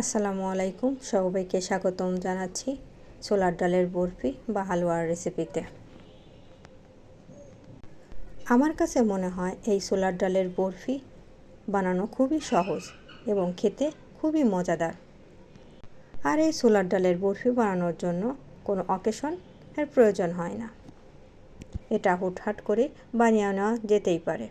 আসসালামু আলাইকুম। সবাইকে স্বাগতম জানাচ্ছি ছোলার ডালের বরফি বা হালুয়ার রেসিপিতে আমার কাছে মনে হয় এই ছোলার ডালের বরফি বানানো খুবই সহজ এবং খেতে খুবই মজাদার। আর এই ছোলার ডালের বরফি বানানোর জন্য কোনো অকেশন এর প্রয়োজন হয় না। এটা হুটহাট করে বানিয়ে নেওয়া যেতেই পারে।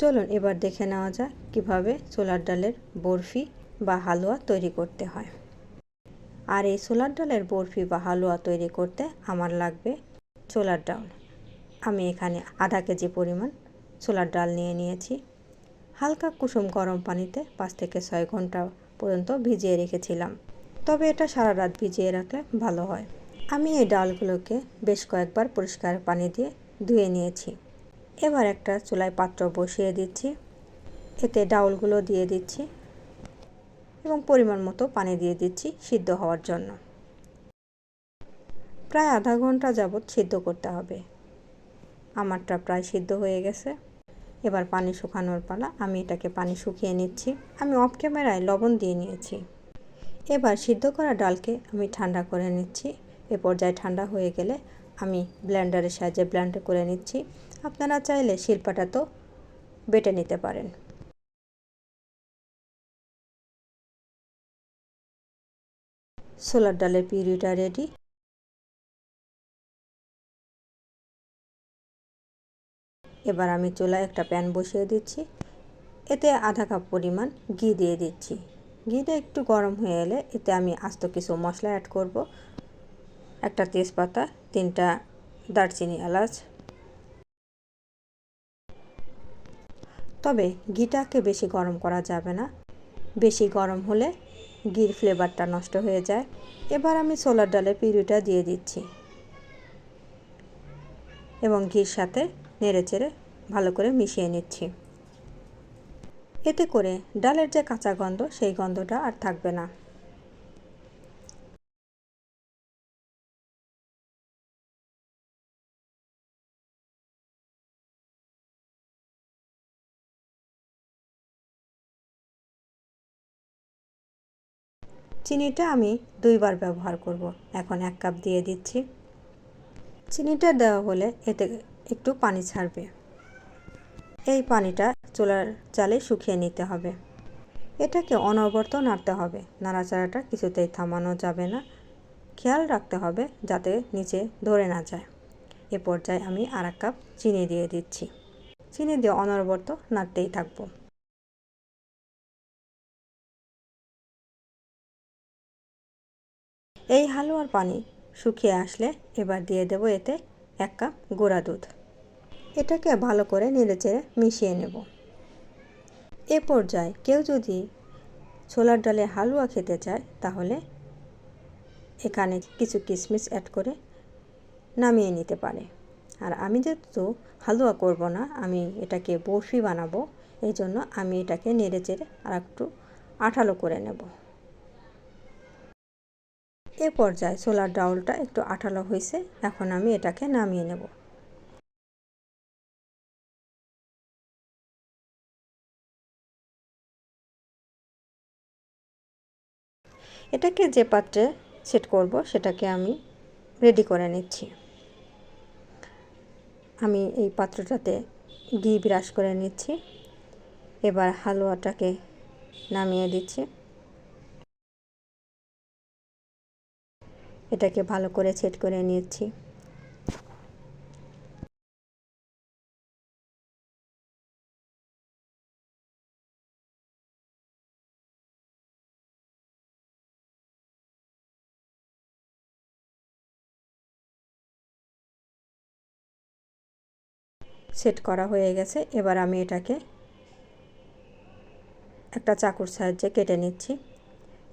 চলুন এবার দেখে নেওয়া যাক কীভাবে ছোলার ডালের বরফি বা হালুয়া তৈরি করতে হয়। আর এই ছোলার ডালের বরফি বা হালুয়া তৈরি করতে আমার লাগবে ছোলার ডাল। আমি এখানে আধা কেজি পরিমাণ ছোলার ডাল নিয়ে নিয়েছি। হালকা কুসুম গরম পানিতে পাঁচ থেকে ছয় ঘণ্টা পর্যন্ত ভিজিয়ে রেখেছিলাম। তবে এটা সারা রাত ভিজিয়ে রাখলে ভালো হয়। আমি এই ডালগুলোকে বেশ কয়েকবার পরিষ্কার পানি দিয়ে ধুয়ে নিয়েছি। এবার একটা চুলায় পাত্র বসিয়ে দিচ্ছি। এতে ডাউলগুলো দিয়ে দিচ্ছি। এবং পরিমাণ মতো পানি দিয়ে দিচ্ছি সিদ্ধ হওয়ার জন্য। প্রায় আধা ঘণ্টা যাবৎ সিদ্ধ করতে হবে। আমারটা প্রায় সিদ্ধ হয়ে গেছে। এবার পানি শুকানোর পালা আমি এটাকে পানি শুকিয়ে নিচ্ছি। আমি অফ ক্যামেরায় লবণ দিয়ে নিয়েছি। এবার সিদ্ধ করা ডালকে আমি ঠান্ডা করে নিচ্ছি। এ পর্যায়ে ঠান্ডা হয়ে গেলে আমি ব্লেন্ডারের সাহায্যে ব্লেন্ড করে নিচ্ছি। আপনারা চাইলে শিল্পাটা তো বেটে নিতে পারেন। ছোলার ডালের পিউরিটা রেডি এবার আমি চুলায় একটা প্যান বসিয়ে দিচ্ছি। এতে আধা কাপ পরিমাণ ঘি দিয়ে দিচ্ছি। ঘিটা একটু গরম হয়ে এলে এতে আমি আস্ত কিছু মশলা অ্যাড করব। একটা তেজপাতা, তিনটা দারচিনি এলাচ। তবে ঘিটাকে বেশি গরম করা যাবে না। বেশি গরম হলে ঘির ফ্লেভারটা নষ্ট হয়ে যায়। এবার আমি ছোলার ডালের পিউরিটা দিয়ে দিচ্ছি। এবং ঘির সাথে নেড়ে চেড়ে ভালো করে মিশিয়ে নিচ্ছি। এতে করে ডালের যে কাঁচা গন্ধ, সেই গন্ধটা আর থাকবে না। চিনিটা আমি দুইবার ব্যবহার করব। এখন এক কাপ দিয়ে দিচ্ছি। চিনিটা দেওয়া হলে এতে একটু পানি ছাড়বে। এই পানিটা চুলার চালে শুকিয়ে নিতে হবে। এটাকে অনবরত নাড়তে হবে। নাড়াচাড়াটা কিছুতেই থামানো যাবে না। খেয়াল রাখতে হবে যাতে নিচে ধরে না যায়। এ পর্যায়ে আমি আর কাপ চিনি দিয়ে দিচ্ছি। চিনি দিয়ে অনবরত নাড়তেই থাকব। এই হালুয়ার পানি শুকিয়ে আসলে এবার দিয়ে দেব এতে এক কাপ গোড়া দুধ। এটাকে ভালো করে নেড়েচেড়ে মিশিয়ে নেব। এ পর্যায়ে কেউ যদি ছোলার ডালে হালুয়া খেতে চায়, তাহলে এখানে কিছু কিশমিশ অ্যাড করে নামিয়ে নিতে পারে। আর আমি যেহেতু হালুয়া করব না, আমি এটাকে বরফি বানাবো এই জন্য আমি এটাকে নেড়ে চেড়ে আর একটু আঠালো করে নেব। এ পর্যায়ে ছোলার ডাউলটা একটু আঠালো হয়েছে, এখন আমি এটাকে নামিয়ে নেব। এটাকে যে পাত্রে সেট করব, সেটাকে আমি রেডি করে নিচ্ছি। আমি এই পাত্রটাতে ঘি বিরাস করে নিচ্ছি। এবার হালুয়াটাকে নামিয়ে দিচ্ছি। এটাকে ভালো করে সেট করে নিচ্ছি সেট করা হয়ে গেছে। এবার আমি এটাকে একটা চাকুর সাহায্যে কেটে নিচ্ছি।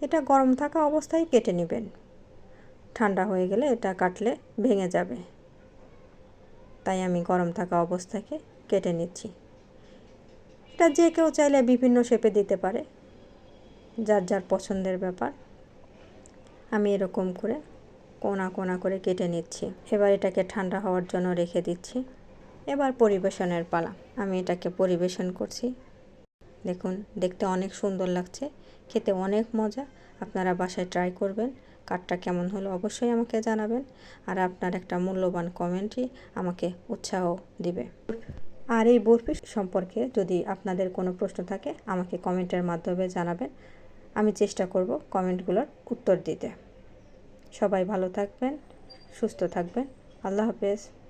এটা গরম থাকা অবস্থায় কেটে নেবেন। ঠান্ডা হয়ে গেলে এটা কাটলে ভেঙে যাবে। তাই আমি গরম থাকা অবস্থাকে কেটে নিচ্ছি। এটা যে কেউ চাইলে বিভিন্ন শেপে দিতে পারে, যার যার পছন্দের ব্যাপার। আমি এরকম করে কোনা কোনা করে কেটে নিচ্ছি। এবার এটাকে ঠান্ডা হওয়ার জন্য রেখে দিচ্ছি। এবার পরিবেশনের পালা। আমি এটাকে পরিবেশন করছি। দেখুন, দেখতে অনেক সুন্দর লাগছে। খেতে অনেক মজা। আপনারা বাসায় ট্রাই করবেন। কাঠটা কেমন হলো অবশ্যই আমাকে জানাবেন আর আপনার একটা মূল্যবান কমেন্টই আমাকে উৎসাহ দিবে। আর এই বরফি সম্পর্কে যদি আপনাদের কোনো প্রশ্ন থাকে, আমাকে কমেন্টের মাধ্যমে জানাবেন। আমি চেষ্টা করব কমেন্টগুলোর উত্তর দিতে। সবাই ভালো থাকবেন, সুস্থ থাকবেন। আল্লাহ হাফেজ।